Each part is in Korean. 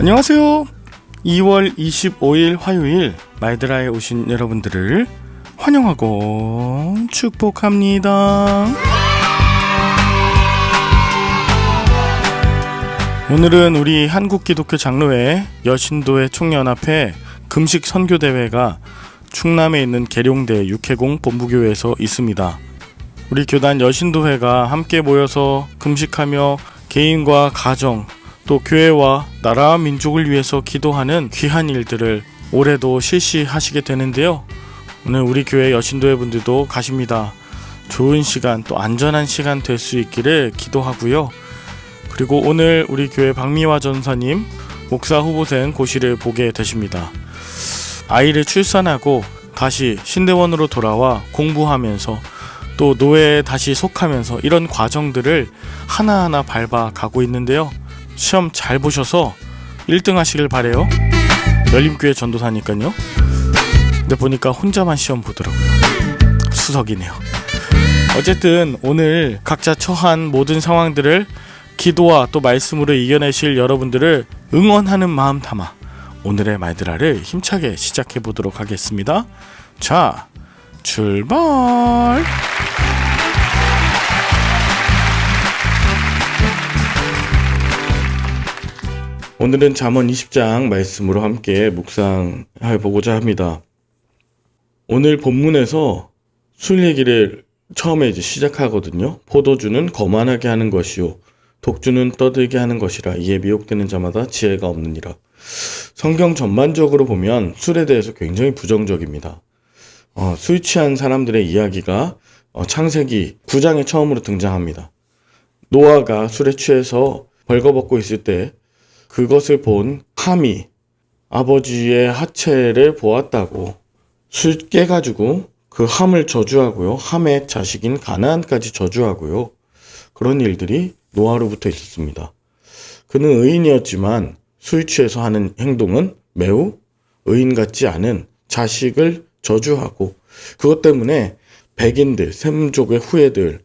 안녕하세요. 2월 25일 화요일 말드라에 오신 여러분들을 환영하고 축복합니다. 오늘은 우리 한국기독교 장로회 여신도회 총연합회 금식 선교 대회가 충남에 있는 계룡대 육해공 본부교회에서 있습니다. 우리 교단 여신도회가 함께 모여서 금식하며 개인과 가정 또 교회와 나라와 민족을 위해서 기도하는 귀한 일들을 올해도 실시하시게 되는데요. 오늘 우리 교회 여신도회 분들도 가십니다. 좋은 시간 또 안전한 시간 될 수 있기를 기도하고요. 그리고 오늘 우리 교회 박미화 전사님 목사 후보생 고시를 보게 되십니다. 아이를 출산하고 다시 신대원으로 돌아와 공부하면서 또 노예에 다시 속하면서 이런 과정들을 하나하나 밟아 가고 있는데요. 시험 잘 보셔서 1등 하시길 바래요. 열림교회 전도사니까요. 근데 보니까 혼자만 시험 보더라고요. 수석이네요. 어쨌든 오늘 각자 처한 모든 상황들을 기도와 또 말씀으로 이겨내실 여러분들을 응원하는 마음 담아 오늘의 말드라를 힘차게 시작해 보도록 하겠습니다. 자, 출발! 오늘은 잠언 20장 말씀으로 함께 묵상해 보고자 합니다. 오늘 본문에서 술 얘기를 처음에 이제 시작하거든요. 포도주는 거만하게 하는 것이요. 독주는 떠들게 하는 것이라 이에 미혹되는 자마다 지혜가 없느니라. 성경 전반적으로 보면 술에 대해서 굉장히 부정적입니다. 어, 술 취한 사람들의 이야기가 어, 창세기 9장에 처음으로 등장합니다. 노아가 술에 취해서 벌거벗고 있을 때 그것을 본 함이 아버지의 하체를 보았다고 술 깨가지고 그 함을 저주하고요. 함의 자식인 가나안까지 저주하고요. 그런 일들이 노아로부터 있었습니다. 그는 의인이었지만 술 취해서 하는 행동은 매우 의인 같지 않은 자식을 저주하고 그것 때문에 백인들, 샘족의 후예들은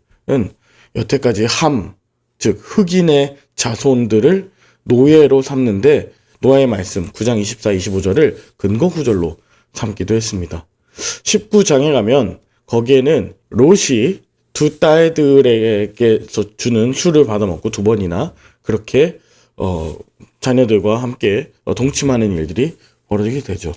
여태까지 함, 즉 흑인의 자손들을 노예로 삼는데 노아의 말씀 9장 24, 25절을 근거 구절로 삼기도 했습니다. 19장에 가면 거기에는 롯이 두 딸들에게서 주는 술을 받아먹고 두 번이나 그렇게 어, 자녀들과 함께 어, 동침하는 일들이 벌어지게 되죠.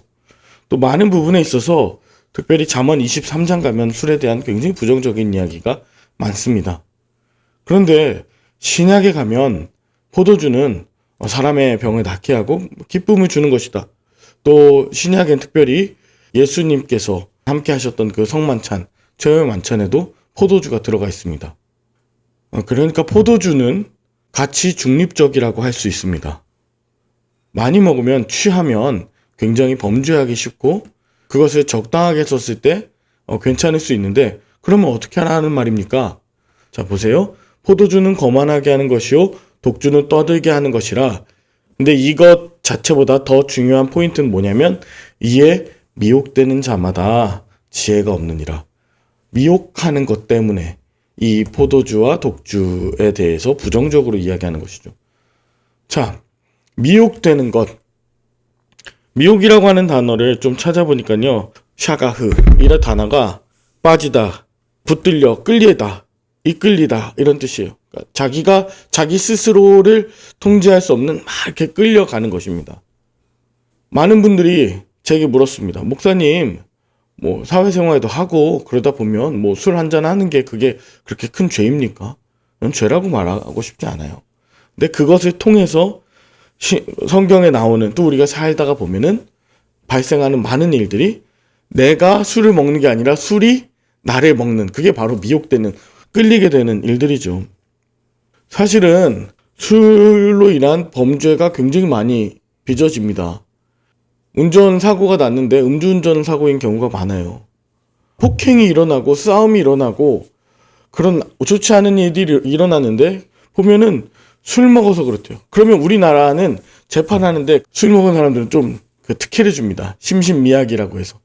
또 많은 부분에 있어서 특별히 잠언 23장 가면 술에 대한 굉장히 부정적인 이야기가 많습니다. 그런데 신약에 가면 포도주는 어, 사람의 병을 낫게 하고 기쁨을 주는 것이다. 또 신약엔 특별히 예수님께서 함께 하셨던 그 성만찬, 최후의 만찬에도 포도주가 들어가 있습니다. 어, 그러니까 포도주는 가치 중립적이라고 할 수 있습니다. 많이 먹으면 취하면 굉장히 범죄하기 쉽고 그것을 적당하게 썼을 때 어, 괜찮을 수 있는데 그러면 어떻게 하라는 말입니까? 자 보세요. 포도주는 거만하게 하는 것이요 독주는 떠들게 하는 것이라 근데 이것 자체보다 더 중요한 포인트는 뭐냐면 이에 미혹되는 자마다 지혜가 없느니라. 미혹하는 것 때문에 이 포도주와 독주에 대해서 부정적으로 이야기하는 것이죠. 자, 미혹되는 것. 미혹이라고 하는 단어를 좀 찾아보니까요. 샤가흐. 이런 단어가 빠지다, 붙들려, 끌리다, 이끌리다. 이런 뜻이에요. 그러니까 자기가 자기 스스로를 통제할 수 없는 막 이렇게 끌려가는 것입니다. 많은 분들이 제게 물었습니다. 목사님, 뭐 사회생활도 하고 그러다 보면 뭐 술 한잔 하는 게 그게 그렇게 큰 죄입니까? 난 죄라고 말하고 싶지 않아요. 근데 그것을 통해서 시, 성경에 나오는 또 우리가 살다가 보면은 발생하는 많은 일들이 내가 술을 먹는 게 아니라 술이 나를 먹는 그게 바로 미혹되는 끌리게 되는 일들이죠. 사실은 술로 인한 범죄가 굉장히 많이 빚어집니다. 운전 사고가 났는데 음주운전 사고인 경우가 많아요. 폭행이 일어나고 싸움이 일어나고 그런 좋지 않은 일들이 일어나는데 보면은 술 먹어서 그렇대요. 그러면 우리나라는 재판하는데 술 먹은 사람들은 좀그 특혜를 줍니다. 심신미약이라고 해서.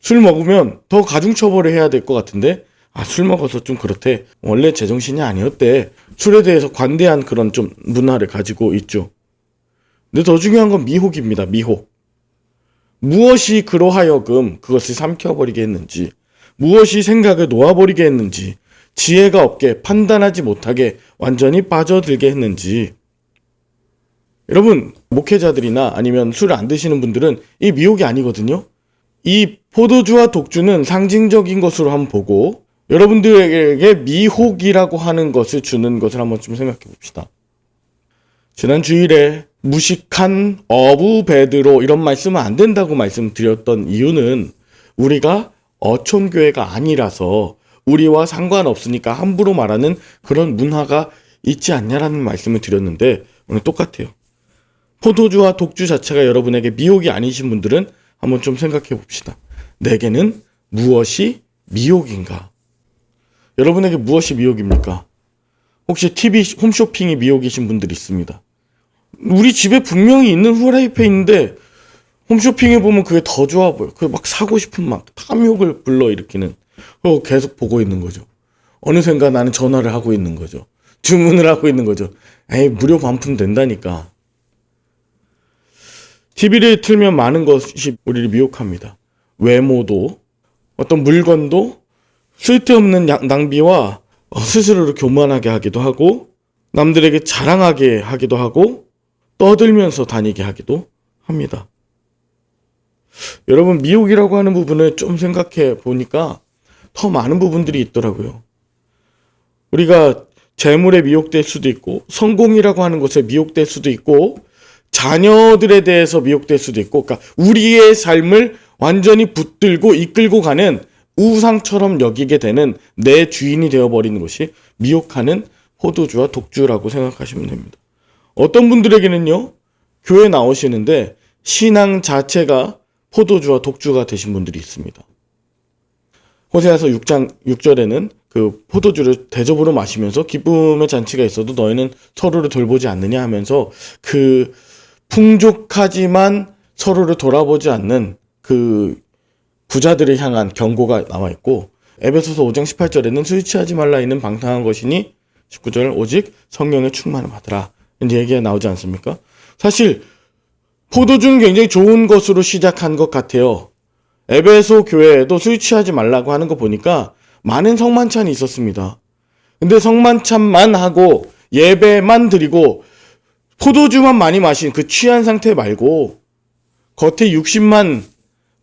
술 먹으면 더 가중처벌을 해야 될 것 같은데 아, 술 먹어서 좀 그렇대. 원래 제정신이 아니었대. 술에 대해서 관대한 그런 좀 문화를 가지고 있죠. 근데 더 중요한 건 미혹입니다. 미혹. 무엇이 그로하여금 그것을 삼켜버리게 했는지, 무엇이 생각을 놓아버리게 했는지, 지혜가 없게 판단하지 못하게 완전히 빠져들게 했는지. 여러분, 목회자들이나 아니면 술을 안 드시는 분들은 이 미혹이 아니거든요. 이 포도주와 독주는 상징적인 것으로 한번 보고 여러분들에게 미혹이라고 하는 것을 주는 것을 한번 좀 생각해 봅시다. 지난 주일에 무식한 어부 베드로 이런 말씀은 안 된다고 말씀드렸던 이유는 우리가 어촌교회가 아니라서 우리와 상관없으니까 함부로 말하는 그런 문화가 있지 않냐라는 말씀을 드렸는데 오늘 똑같아요. 포도주와 독주 자체가 여러분에게 미혹이 아니신 분들은 한번 좀 생각해 봅시다. 내게는 무엇이 미혹인가? 여러분에게 무엇이 미혹입니까? 혹시 TV 홈쇼핑이 미혹이신 분들이 있습니다. 우리 집에 분명히 있는 후라이팬인데 홈쇼핑에 보면 그게 더 좋아 보여. 그게 막 사고 싶은 막 탐욕을 불러일으키는. 그거 계속 보고 있는 거죠. 어느샌가 나는 전화를 하고 있는 거죠. 주문을 하고 있는 거죠. 에이, 무료 반품 된다니까. TV를 틀면 많은 것이 우리를 미혹합니다. 외모도, 어떤 물건도 쓸데없는 양- 낭비와 어, 스스로를 교만하게 하기도 하고, 남들에게 자랑하게 하기도 하고, 떠들면서 다니게 하기도 합니다. 여러분, 미혹이라고 하는 부분을 좀 생각해 보니까 더 많은 부분들이 있더라고요. 우리가 재물에 미혹될 수도 있고, 성공이라고 하는 것에 미혹될 수도 있고, 자녀들에 대해서 미혹될 수도 있고, 그러니까 우리의 삶을 완전히 붙들고 이끌고 가는 우상처럼 여기게 되는 내 주인이 되어버리는 것이 미혹하는 포도주와 독주라고 생각하시면 됩니다. 어떤 분들에게는요, 교회 나오시는데 신앙 자체가 포도주와 독주가 되신 분들이 있습니다. 호세아서 6장 6절에는 그 포도주를 대접으로 마시면서 기쁨의 잔치가 있어도 너희는 서로를 돌보지 않느냐 하면서 그 풍족하지만 서로를 돌아보지 않는 그 부자들을 향한 경고가 나와 있고 에베소서 5장 18절에는 술 취하지 말라 있는 방탕한 것이니 19절 오직 성령의 충만을 받으라 이제 얘기가 나오지 않습니까? 사실 포도주는 굉장히 좋은 것으로 시작한 것 같아요. 에베소 교회에도 술 취하지 말라고 하는 거 보니까 많은 성만찬이 있었습니다. 근데 성만찬만 하고 예배만 드리고 포도주만 많이 마신 그 취한 상태 말고 겉에 60만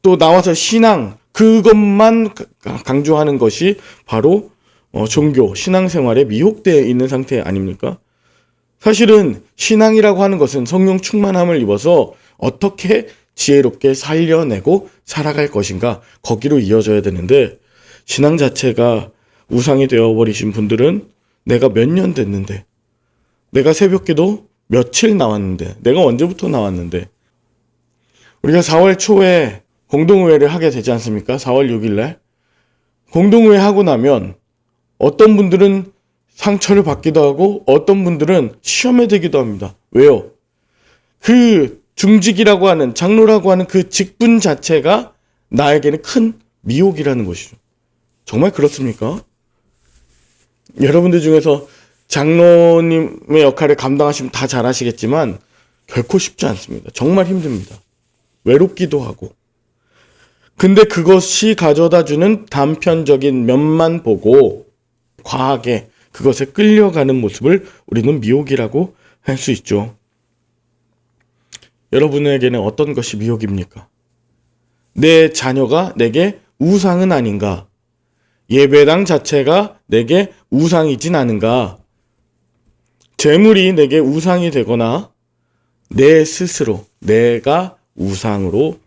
또 나와서 신앙 그것만 가- 강조하는 것이 바로 어, 종교 신앙생활에 미혹되어 있는 상태 아닙니까? 사실은 신앙이라고 하는 것은 성령 충만함을 입어서 어떻게 지혜롭게 살려내고 살아갈 것인가 거기로 이어져야 되는데 신앙 자체가 우상이 되어버리신 분들은 내가 몇 년 됐는데 내가 새벽기도 며칠 나왔는데 내가 언제부터 나왔는데 우리가 4월 초에 공동의회를 하게 되지 않습니까? 4월 6일 날 공동의회 하고 나면 어떤 분들은 상처를 받기도 하고 어떤 분들은 시험에 들기도 합니다. 왜요? 그 중직이라고 하는 장로라고 하는 그 직분 자체가 나에게는 큰 미혹이라는 것이죠. 정말 그렇습니까? 여러분들 중에서 장로님의 역할을 감당하시면 다 잘하시겠지만 결코 쉽지 않습니다. 정말 힘듭니다. 외롭기도 하고. 근데 그것이 가져다 주는 단편적인 면만 보고 과하게 그것에 끌려가는 모습을 우리는 미혹이라고 할 수 있죠. 여러분에게는 어떤 것이 미혹입니까? 내 자녀가 내게 우상은 아닌가? 예배당 자체가 내게 우상이진 않은가? 재물이 내게 우상이 되거나 내 스스로 내가 우상으로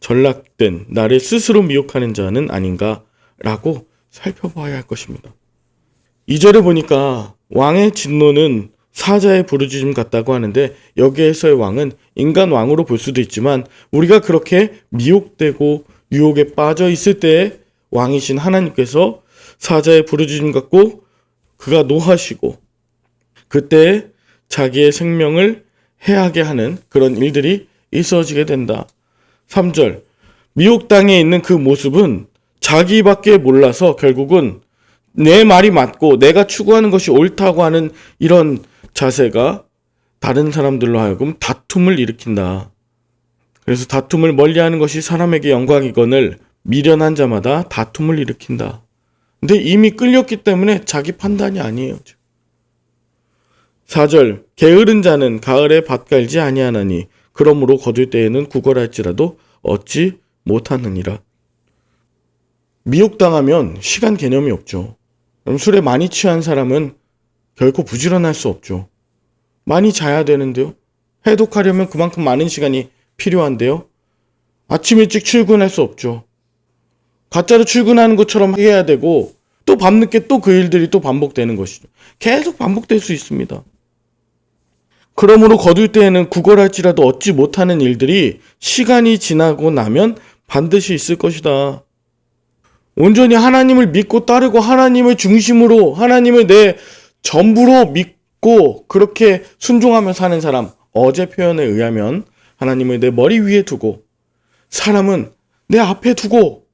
전락된 나를 스스로 미혹하는 자는 아닌가라고 살펴봐야 할 것입니다. 2절에 보니까 왕의 진노는 사자의 부르짖음 같다고 하는데 여기에서의 왕은 인간 왕으로 볼 수도 있지만 우리가 그렇게 미혹되고 유혹에 빠져 있을 때에 왕이신 하나님께서 사자의 부르짖음 같고 그가 노하시고 그때 자기의 생명을 해하게 하는 그런 일들이 있어지게 된다. 3절. 미혹 당에 있는 그 모습은 자기밖에 몰라서 결국은 내 말이 맞고 내가 추구하는 것이 옳다고 하는 이런 자세가 다른 사람들로 하여금 다툼을 일으킨다. 그래서 다툼을 멀리하는 것이 사람에게 영광이건을 미련한 자마다 다툼을 일으킨다. 근데 이미 끌렸기 때문에 자기 판단이 아니에요. 4절 게으른 자는 가을에 밭 갈지 아니하나니 그러므로 거둘 때에는 구걸할지라도 얻지 못하느니라. 미혹당하면 시간 개념이 없죠. 술에 많이 취한 사람은 결코 부지런할 수 없죠. 많이 자야 되는데요. 해독하려면 그만큼 많은 시간이 필요한데요. 아침 일찍 출근할 수 없죠. 가짜로 출근하는 것처럼 해야 되고 또 밤늦게 또 그 일들이 또 반복되는 것이죠. 계속 반복될 수 있습니다. 그러므로 거둘 때에는 구걸할지라도 얻지 못하는 일들이 시간이 지나고 나면 반드시 있을 것이다. 온전히 하나님을 믿고 따르고 하나님을 중심으로 하나님을 내 전부로 믿고 그렇게 순종하며 사는 사람 어제 표현에 의하면 하나님을 내 머리 위에 두고 사람은 내 앞에 두고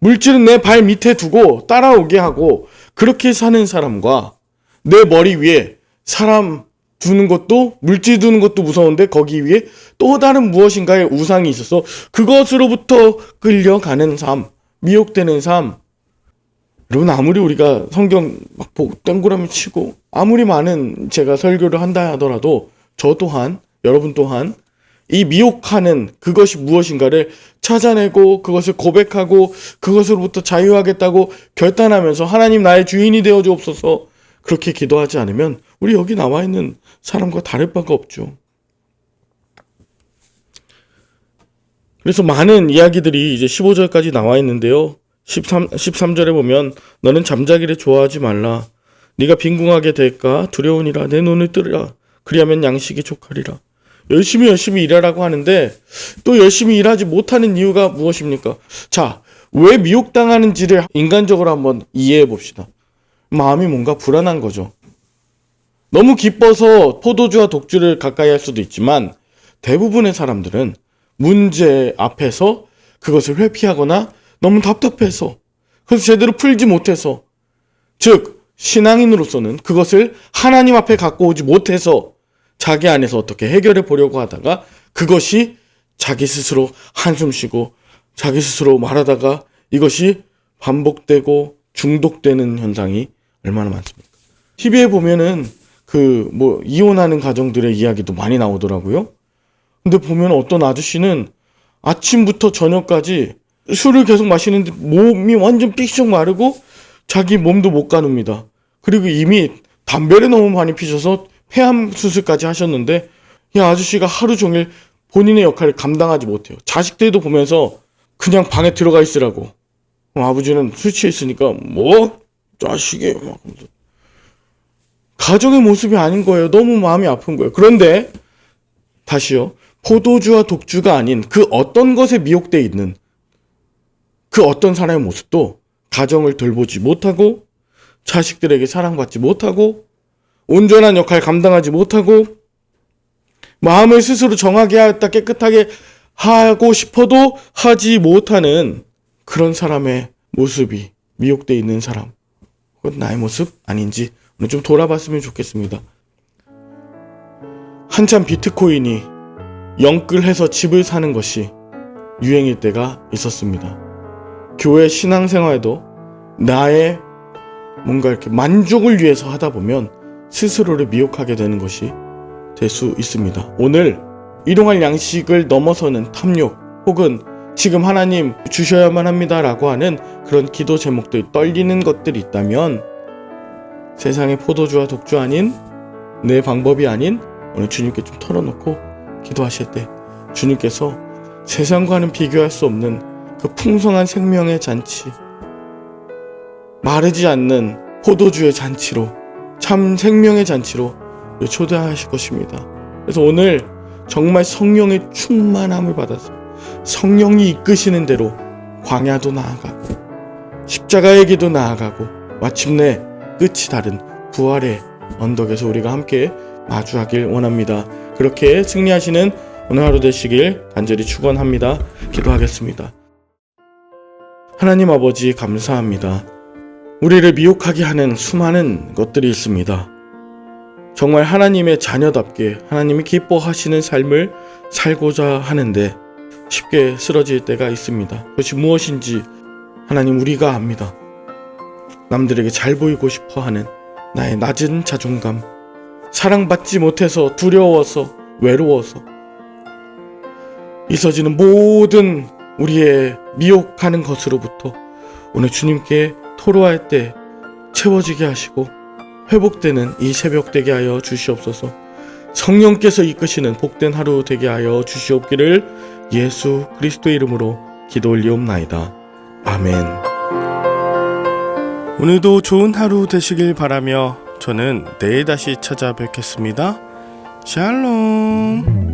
물질은 내 발 밑에 두고 따라오게 하고 그렇게 사는 사람과 내 머리 위에 사람 두는 것도 물질 두는 것도 무서운데 거기 위에 또 다른 무엇인가의 우상이 있어서 그것으로부터 끌려가는 삶, 미혹되는 삶. 여러분 아무리 우리가 성경 막 보고 땡구라미 치고 아무리 많은 제가 설교를 한다 하더라도 저 또한 여러분 또한 이 미혹하는 그것이 무엇인가를 찾아내고 그것을 고백하고 그것으로부터 자유하겠다고 결단하면서 하나님 나의 주인이 되어 주옵소서 그렇게 기도하지 않으면 우리 여기 나와 있는 사람과 다를 바가 없죠. 그래서 많은 이야기들이 이제 15절까지 나와 있는데요. 13, 13절에 보면 너는 잠자기를 좋아하지 말라. 네가 빈궁하게 될까 두려우니라 내 눈을 뜨라. 그리하면 양식이 족하리라. 열심히 열심히 일하라고 하는데 또 열심히 일하지 못하는 이유가 무엇입니까? 자, 왜 미혹당하는지를 인간적으로 한번 이해해 봅시다. 마음이 뭔가 불안한 거죠. 너무 기뻐서 포도주와 독주를 가까이 할 수도 있지만 대부분의 사람들은 문제 앞에서 그것을 회피하거나 너무 답답해서 그래서 제대로 풀지 못해서 즉 신앙인으로서는 그것을 하나님 앞에 갖고 오지 못해서 자기 안에서 어떻게 해결해 보려고 하다가 그것이 자기 스스로 한숨 쉬고 자기 스스로 말하다가 이것이 반복되고 중독되는 현상이 얼마나 많습니까? TV에 보면은 그 뭐 이혼하는 가정들의 이야기도 많이 나오더라고요. 근데 보면 어떤 아저씨는 아침부터 저녁까지 술을 계속 마시는데 몸이 완전 삑죽 마르고 자기 몸도 못 가눕니다. 그리고 이미 담배를 너무 많이 피셔서 폐암 수술까지 하셨는데 이 아저씨가 하루 종일 본인의 역할을 감당하지 못해요. 자식들도 보면서 그냥 방에 들어가 있으라고. 어, 아버지는 술 취해 있으니까 뭐 자식이 막. 가정의 모습이 아닌 거예요. 너무 마음이 아픈 거예요. 그런데 다시요. 포도주와 독주가 아닌 그 어떤 것에 미혹돼 있는 그 어떤 사람의 모습도 가정을 돌보지 못하고 자식들에게 사랑받지 못하고 온전한 역할 감당하지 못하고 마음을 스스로 정하게 하였다 깨끗하게 하고 싶어도 하지 못하는 그런 사람의 모습이 미혹돼 있는 사람. 그건 나의 모습 아닌지 좀 돌아봤으면 좋겠습니다. 한참 비트코인이 영끌해서 집을 사는 것이 유행일 때가 있었습니다. 교회 신앙생활도 나의 뭔가 이렇게 만족을 위해서 하다 보면 스스로를 미혹하게 되는 것이 될 수 있습니다. 오늘 일용할 양식을 넘어서는 탐욕 혹은 지금 하나님 주셔야만 합니다라고 하는 그런 기도 제목들 떨리는 것들이 있다면 세상의 포도주와 독주 아닌 내 방법이 아닌 오늘 주님께 좀 털어놓고 기도하실 때 주님께서 세상과는 비교할 수 없는 그 풍성한 생명의 잔치 마르지 않는 포도주의 잔치로 참 생명의 잔치로 초대하실 것입니다. 그래서 오늘 정말 성령의 충만함을 받아서 성령이 이끄시는 대로 광야도 나아가고 십자가의 길도 나아가고 마침내 끝이 다른 부활의 언덕에서 우리가 함께 마주하길 원합니다. 그렇게 승리하시는 오늘 하루 되시길 간절히 축원합니다. 기도하겠습니다. 하나님 아버지 감사합니다. 우리를 미혹하게 하는 수많은 것들이 있습니다. 정말 하나님의 자녀답게 하나님이 기뻐하시는 삶을 살고자 하는데 쉽게 쓰러질 때가 있습니다. 그것이 무엇인지 하나님 우리가 압니다. 남들에게 잘 보이고 싶어 하는 나의 낮은 자존감, 사랑받지 못해서 두려워서 외로워서 있어지는 모든 우리의 미혹하는 것으로부터 오늘 주님께 토로할 때 채워지게 하시고 회복되는 이 새벽 되게 하여 주시옵소서. 성령께서 이끄시는 복된 하루 되게 하여 주시옵기를 예수 그리스도의 이름으로 기도 올리옵나이다. 아멘. 오늘도 좋은 하루 되시길 바라며 저는 내일 다시 찾아뵙겠습니다. 샬롬.